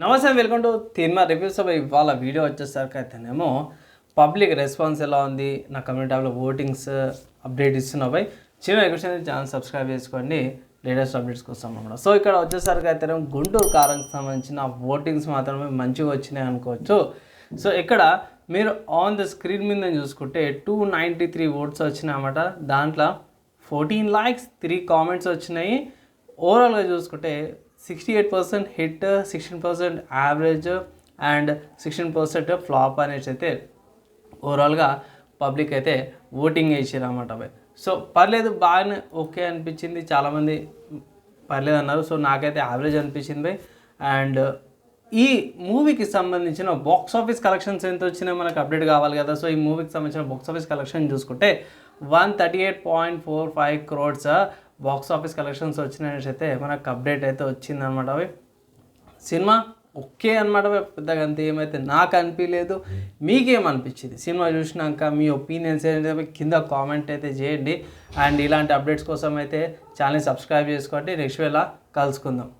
నమస్తే welcome to తిన్మా reviews అబ్బాయి ఇవాళ వీడియో వచ్చేసరికి అయితేనేమో పబ్లిక్ రెస్పాన్స్ ఎలా ఉంది నా కమ్యూనిటీ ట్యాబ్లో ఓటింగ్స్ అప్డేట్ ఇస్తున్నాయి చిన్న రిక్వెస్ట్ అయితే ఛానల్ సబ్స్క్రైబ్ చేసుకోండి లేటెస్ట్ అప్డేట్స్ కోసం అనమాట సో ఇక్కడ వచ్చేసరికి అయితేనేమో గుంటూరు కారంకి సంబంధించిన ఓటింగ్స్ మాత్రమే మంచిగా వచ్చినాయి అనుకోవచ్చు. సో ఇక్కడ మీరు ఆన్ ద స్క్రీన్ మీద చూసుకుంటే టూ నైంటీ త్రీ ఓట్స్ వచ్చినాయన్నమాట. దాంట్లో ఫోర్టీన్ లాక్స్ త్రీ కామెంట్స్ వచ్చినాయి. ఓవరాల్గా చూసుకుంటే sixty eight percent hit sixteen percent average and sixteen percent flop అనేసి అయితే ఓవరాల్గా పబ్లిక్ అయితే ఓటింగ్ వేసారు అనమాట సో పర్లేదు బాగానే ఓకే అనిపించింది. చాలామంది పర్లేదు అన్నారు. సో నాకైతే యావరేజ్ అనిపించింది బై అండ్ ఈ మూవీకి సంబంధించిన బాక్స్ ఆఫీస్ కలెక్షన్స్ ఎంత వచ్చినా మనకు అప్డేట్ కావాలి కదా. సో ఈ మూవీకి సంబంధించిన బాక్స్ ఆఫీస్ కలెక్షన్ చూసుకుంటే one thirty eight point four five crores box office collections వచ్చినట్టయితే మనకు అప్డేట్ అయితే వచ్చిందనమాట అవి. సినిమా ఓకే అనమాట పెద్దగా అంత ఏమైతే నాకు అనిపించలేదు మీకేమనిపించింది? సినిమా చూసినాక మీ ఒపీనియన్స్ ఏంటంటే కింద కామెంట్ అయితే చేయండి. అండ్ ఇలాంటి అప్డేట్స్ కోసం అయితే ఛానల్ సబ్స్క్రైబ్ చేసుకోండి. నెక్స్ట్ వేళ కలుసుకుందాం.